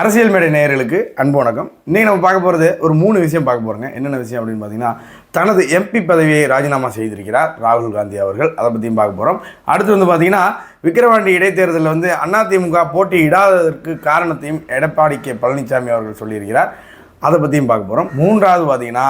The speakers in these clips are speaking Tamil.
அரசியல் மேடை நேயர்களுக்கு அன்பு வணக்கம். இன்றைக்கி நம்ம பார்க்க போகிறது ஒரு மூணு விஷயம் பார்க்க போகிறோங்க என்னென்ன விஷயம் அப்படின்னு பார்த்தீங்கன்னா தனது எம்பி பதவியை ராஜினாமா செய்திருக்கிறார் ராகுல் காந்தி அவர்கள். அதை பற்றியும் பார்க்க போகிறோம் அடுத்து வந்து பார்த்தீங்கன்னா விக்கிரவாண்டி இடைத்தேர்தலில் வந்து அதிமுக போட்டியிடாததற்கு காரணத்தையும் எடப்பாடி கே. பழனிசாமி அவர்கள் சொல்லியிருக்கிறார். அதை பற்றியும் பார்க்க போகிறோம் மூன்றாவது பார்த்தீங்கன்னா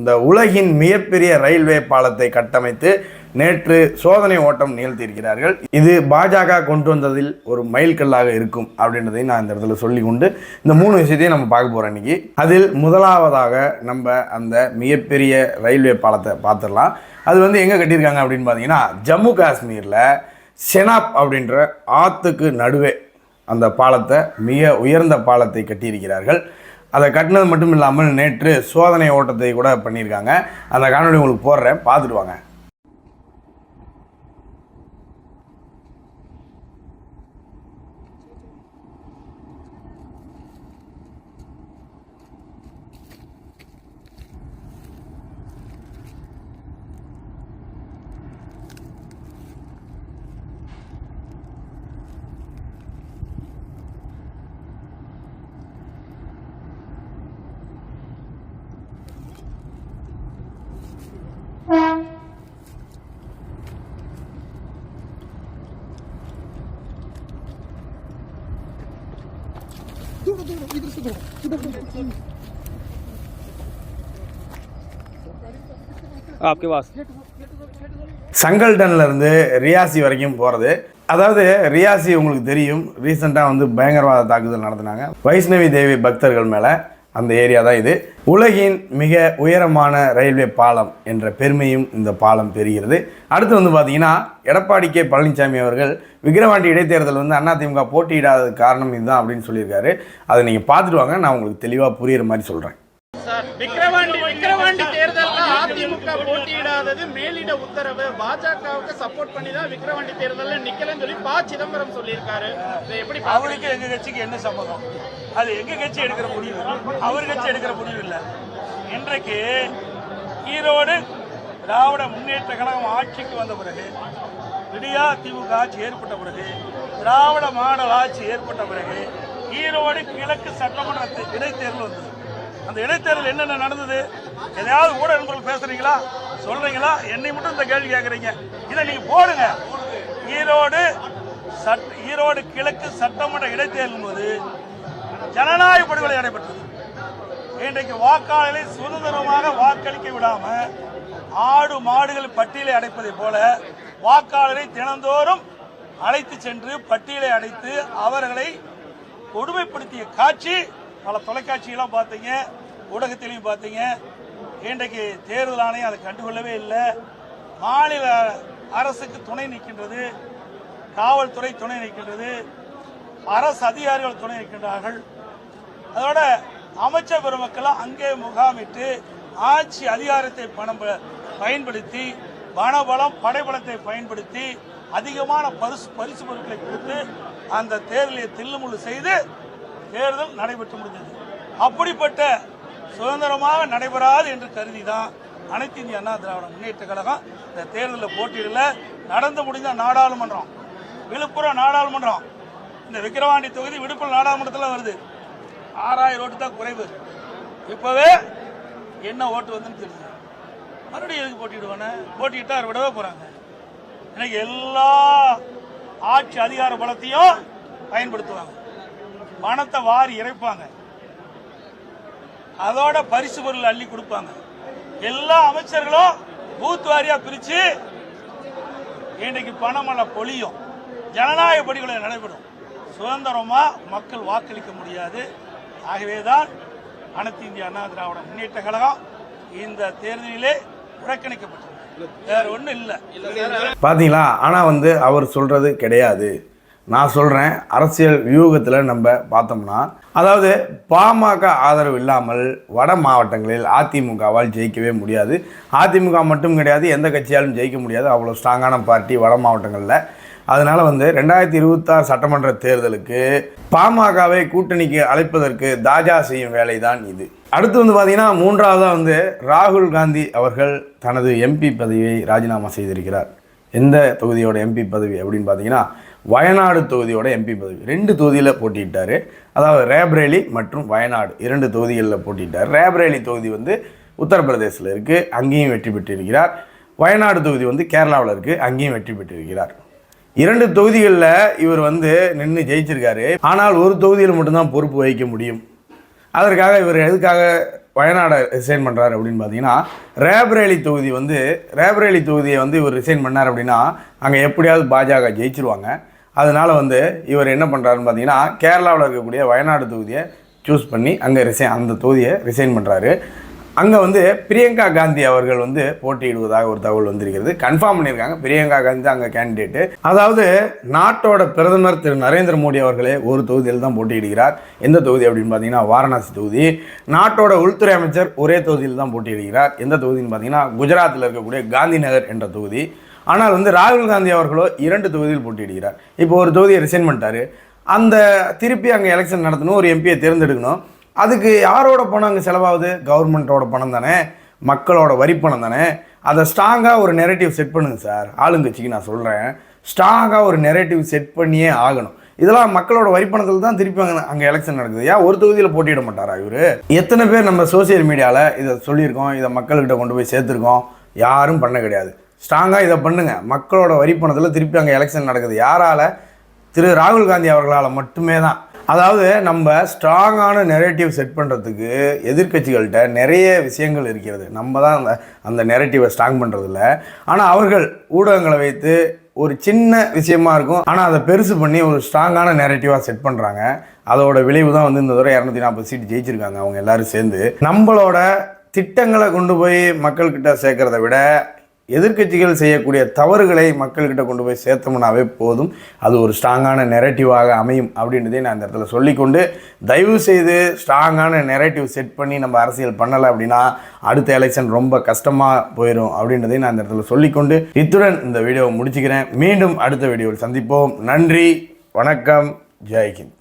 இந்த உலகின் மிகப்பெரிய ரயில்வே பாலத்தை கட்டமைத்து நேற்று சோதனை ஓட்டம் நிகழ்த்தியிருக்கிறார்கள். இது பாஜக கொண்டு வந்ததில் ஒரு மைல்கல்லாக இருக்கும் அப்படின்றதையும் நான் இந்த இடத்துல சொல்லி கொண்டு இந்த மூணு விஷயத்தையும் நம்ம பார்க்க போகிறோம் இன்னைக்கு. அதில் முதலாவதாக நம்ம அந்த மிகப்பெரிய ரயில்வே பாலத்தை பார்த்துடலாம். அது வந்து எங்கே கட்டியிருக்காங்க அப்படின்னு பார்த்தீங்கன்னா ஜம்மு காஷ்மீரில் செனாப் அப்படின்ற ஆற்றுக்கு நடுவே அந்த பாலத்தை மிக உயர்ந்த பாலத்தை கட்டியிருக்கிறார்கள். அதை கட்டினது மட்டும் இல்லாமல் நேற்று சோதனை ஓட்டத்தை கூட பண்ணியிருக்காங்க. அந்த காணொலி உங்களுக்கு போடுறேன் பார்த்துட்டு வாங்க. आपके पास சங்கல்டன்ல இருந்து ரியாசி வரைக்கும் போகிறது அதாவது ரியாசி உங்களுக்கு தெரியும் ரீசெண்டாக வந்து பயங்கரவாத தாக்குதல் நடத்தினாங்க வைஷ்ணவி தேவி பக்தர்கள் மேலே அந்த ஏரியா தான் இது. உலகின் மிக உயரமான ரயில்வே பாலம் என்ற பெருமையும் இந்த பாலம் பெறுகிறது. அடுத்து வந்து பார்த்தீங்கன்னா எடப்பாடி கே. பழனிசாமி அவர்கள் விக்கிரவாண்டி இடைத்தேர்தல் வந்து அதிமுக போட்டியிடாத காரணம் இதுதான் அப்படின்னு சொல்லியிருக்காரு. அதை நீங்கள் பார்த்துட்டு வாங்க நான் உங்களுக்கு தெளிவாக புரியுற மாதிரி சொல்கிறேன் சார் விக்கிரவாண்டி விக்கிரவாண்டி தேர்தல்ல அதிமுக போட்டியிடாதது மேலிட உத்தரவு. பாஜகவுக்கு சப்போர்ட் பண்ணி தான் விக்கிரவாண்டி தேர்தல்ல நிக்கலன்னு சொல்லி ப. சிதம்பரம் சொல்லியிருக்காரு. இதை எப்படி? அவருக்கு எங்க கட்சிக்கு என்ன சம்மதம்? அது எங்க கட்சி எடுக்கிற முடிவு? அவர் கட்சி எடுக்கிற முடிவு இல்லை. இன்றைக்கு ஈரோடு திராவிட முன்னேற்ற கழகம் ஆட்சிக்கு வந்த பிறகு விடியா திமுக ஆட்சி ஏற்பட்ட பிறகு திராவிட மாடல் ஆட்சி ஏற்பட்ட பிறகு ஈரோடு கிழக்கு சட்டமன்ற இடைத்தேர்தல் வந்தது. அந்த இடைத்தேர்தல் என்னென்ன நடந்தது? எதையாவது ஊடகங்கள் பேசுறீங்களா? சொல்றீங்களா? என்னை மட்டும் இந்த கேள்வி கேட்குறீங்க இதை நீங்க போடுங்க. ஈரோடு சட் ஈரோடு கிழக்கு சட்டமன்ற இடைத்தேர்தல் போது ஜனநாயக படுகொலை நடைபெற்றது. இன்றைக்கு வாக்காளர்களை சுதந்திரமாக வாக்களிக்க விடாம ஆடு மாடுகள் பட்டியலை அடைப்பதை போல வாக்காளரை தினந்தோறும் அழைத்து சென்று பட்டியலை அடைத்து அவர்களை கொடுமைப்படுத்திய காட்சி பல தொலைக்காட்சியெல்லாம் பார்த்தீங்க ஊடகத்திலையும் பார்த்தீங்க. இன்றைக்கு தேர்தல் ஆணையம் அதை கண்டுகொள்ளவே இல்லை. மாநில அரசுக்கு துணை நிற்கின்றது காவல்துறை துணை நிற்கின்றது. அரசு அதிகாரிகள் துணை இருக்கின்றார்கள் அதோட அமைச்சர் பெருமக்கள் அங்கே முகாமிட்டு ஆட்சி அதிகாரத்தை பணம் ப- பயன்படுத்தி பணபலம் படைபலத்தை பயன்படுத்தி அதிகமான பரிசு பரிசு பொருட்களை கொடுத்து அந்த தேர்தலை தில்லுமுள்ளு செய்து தேர்தல் நடைபெற்று முடிந்தது. அப்படிப்பட்ட சுதந்திரமாக நடைபெறாது என்று கருதி தான் அனைத்து இந்திய அண்ணா திராவிட முன்னேற்ற கழகம் இந்த தேர்தலில் போட்டியிடல. நடந்து முடிந்த நாடாளுமன்றம் விழுப்புரம் நாடாளுமன்றம் இந்த விக்கிரவாண்டி தொகுதி விழுப்புரம் நாடாளுமன்றத்தில் வருது. ஆறாயிரம் ஓட்டு தான் குறைவு. இப்போவே என்ன ஓட்டு வந்துன்னு தெரியுது. மறுபடியும் எதுக்கு போட்டிடுவானே போட்டிட்டா அவர் விடவே போகிறாங்க எனக்கு எல்லா ஆட்சி அதிகார பலத்தையும் பயன்படுத்துவாங்க. பணத்தை வாரி இறைப்பாங்க. அதோட பரிசு பொருள் அள்ளி கொடுப்பாங்க. எல்லா அமைச்சர்களும் பூத் வாரியா பிரிச்சு இன்னைக்கு பணமல்ல பொழியும். ஜனநாயக படிகளை நடைபெறும். சுதந்திரமாக மக்கள் வாக்களிக்க முடியாது. ஆகவேதான் அனைத்து இந்திய அண்ணா திராவிட முன்னேற்ற கழகம் இந்த தேர்தலிலே புறக்கணிக்கப்பட்டது வேற ஒன்றும் இல்லை. பார்த்தீங்களா ஆனால் வந்து அவர் சொல்கிறது கிடையாது. நான் சொல்கிறேன் அரசியல் வியூகத்தில் நம்ம பார்த்தோம்னா அதாவது பாமக ஆதரவு இல்லாமல் வட மாவட்டங்களில் அதிமுகவால் ஜெயிக்கவே முடியாது. அதிமுக மட்டும் கிடையாது எந்த கட்சியாலும் ஜெயிக்க முடியாது. அவ்வளோ ஸ்ட்ராங்கான பார்ட்டி வட மாவட்டங்களில். அதனால் வந்து ரெண்டாயிரத்தி இருபத்தாறு சட்டமன்ற தேர்தலுக்கு பாமகவை கூட்டணிக்கு அழைப்பதற்கு தாஜா செய்யும் வேலை தான் இது. அடுத்து வந்து பார்த்தீங்கன்னா மூன்றாவதாக வந்து ராகுல் காந்தி அவர்கள் தனது எம்பி பதவியை ராஜினாமா செய்திருக்கிறார். எந்த தொகுதியோட எம்பி பதவி அப்படின்னு பார்த்தீங்கன்னா வயநாடு தொகுதியோட எம்பி பதவி. ரெண்டு தொகுதியில் போட்டியிட்டார். அதாவது ரேப்ரேலி மற்றும் வயநாடு இரண்டு தொகுதிகளில் போட்டியிட்டார். ரேப்ரேலி தொகுதி வந்து உத்தரப்பிரதேசத்தில் இருக்குது அங்கேயும் வெற்றி பெற்றிருக்கிறார். வயநாடு தொகுதி வந்து கேரளாவில் இருக்குது அங்கேயும் வெற்றி பெற்றிருக்கிறார். இரண்டு தொகுதிகளில் இவர் வந்து நின்று ஜெயிச்சிருக்காரு. ஆனால் ஒரு தொகுதியில் மட்டும்தான் பொறுப்பு வகிக்க முடியும். அதற்காக இவர் எதுக்காக வயநாடை ரிசைன் பண்ணுறாரு அப்படின்னு பார்த்தீங்கன்னா ரேபரேலி தொகுதி வந்து ரேபரேலி தொகுதியை வந்து இவர் ரிசைன் பண்ணார் அப்படின்னா அங்கே எப்படியாவது பாஜக ஜெயிச்சிருவாங்க. அதனால் வந்து இவர் என்ன பண்ணுறாருன்னு பார்த்தீங்கன்னா கேரளாவில் இருக்கக்கூடிய வயநாடு தொகுதியை சூஸ் பண்ணி அங்கே ரிசைன் அந்த தொகுதியை ரிசைன் பண்ணுறாரு அங்கே வந்து பிரியங்கா காந்தி அவர்கள் வந்து போட்டியிடுவதாக ஒரு தகவல் வந்திருக்கிறது. கன்ஃபார்ம் பண்ணியிருக்காங்க. பிரியங்கா காந்தி தான் அங்கே கேண்டிடேட்டு அதாவது நாட்டோட பிரதமர் திரு நரேந்திர மோடி அவர்களே ஒரு தொகுதியில் தான் போட்டியிடுகிறார். எந்த தொகுதி அப்படின்னு பார்த்தீங்கன்னா வாரணாசி தொகுதி. நாட்டோட உள்துறை அமைச்சர் ஒரே தொகுதியில் தான் போட்டியிடுகிறார். எந்த தொகுதின்னு பார்த்தீங்கன்னா குஜராத்தில் இருக்கக்கூடிய காந்தி நகர் என்ற தொகுதி. ஆனால் வந்து ராகுல் காந்தி அவர்களோ இரண்டு தொகுதியில் போட்டியிடுகிறார். இப்போ ஒரு தொகுதியை ரிசைன் பண்ணிட்டாரு. அந்த திருப்பி அங்கே எலெக்ஷன் நடத்தணும். ஒரு எம்பியை தேர்ந்தெடுக்கணும். அதுக்கு யாரோட பணம் அங்கே செலவாகுது? கவர்மெண்ட்டோட பணம் தானே. மக்களோட வரி பணம் தானே. அதை ஸ்ட்ராங்காக ஒரு நெரேட்டிவ் செட் பண்ணுங்க சார். ஆளுங்கட்சிக்கு நான் சொல்கிறேன் ஸ்ட்ராங்காக ஒரு நெரேட்டிவ் செட் பண்ணியே ஆகணும். இதெல்லாம் மக்களோட வரிப்பணத்தில் தான் திருப்பி அங்கே அங்கே எலெக்ஷன் நடக்குது. ஏன்? ஒரு தொகுதியில் போட்டியிட மாட்டாரா இவர்? எத்தனை பேர் நம்ம சோஷியல் மீடியாவில் இதை சொல்லியிருக்கோம் இதை மக்கள்கிட்ட கொண்டு போய் சேர்த்துருக்கோம்? யாரும் பண்ண கிடையாது. ஸ்ட்ராங்காக இதை பண்ணுங்கள் மக்களோட வரிப்பணத்தில் திருப்பி அங்கே எலெக்ஷன் நடக்குது. யாரால்? திரு. ராகுல் காந்தி அவர்களால் மட்டுமே தான். அதாவது நம்ம ஸ்ட்ராங்கான நெரேட்டிவ் செட் பண்ணுறதுக்கு எதிர்க்கட்சிகள்கிட்ட நிறைய விஷயங்கள் இருக்கிறது. நம்ம தான் அந்த அந்த நெரேட்டிவை ஸ்ட்ராங் பண்ணுறதில்ல ஆனால் அவர்கள் ஊடகங்களை வைத்து ஒரு சின்ன விஷயமா இருக்கும். ஆனால் அதை பெருசு பண்ணி ஒரு ஸ்ட்ராங்கான நேரட்டிவாக செட் பண்ணுறாங்க அதோட விளைவு தான் வந்து இந்த தடவை இரநூத்தி நாற்பது சீட் ஜெயிச்சிருக்காங்க அவங்க எல்லாரும் சேர்ந்து. நம்மளோட திட்டங்களை கொண்டு போய் மக்கள்கிட்ட சேர்க்கறத விட எதிர்க்கட்சிகள் செய்யக்கூடிய தவறுகளை மக்கள்கிட்ட கொண்டு போய் சேர்த்தோம்னாவே போதும். அது ஒரு ஸ்ட்ராங்கான நெரட்டிவாக அமையும் அப்படின்றதே நான் இந்த இடத்துல சொல்லிக்கொண்டு தயவு செய்து ஸ்ட்ராங்கான நெரேட்டிவ் செட் பண்ணி நம்ம அரசியல் பண்ணலை அப்படின்னா அடுத்த எலெக்ஷன் ரொம்ப கஷ்டமாக போயிடும் அப்படின்றதை நான் இந்த இடத்துல சொல்லிக்கொண்டு இத்துடன் இந்த வீடியோவை முடிச்சுக்கிறேன். மீண்டும் அடுத்த வீடியோவில் சந்திப்போம். நன்றி வணக்கம் ஜெய்ஹிந்த்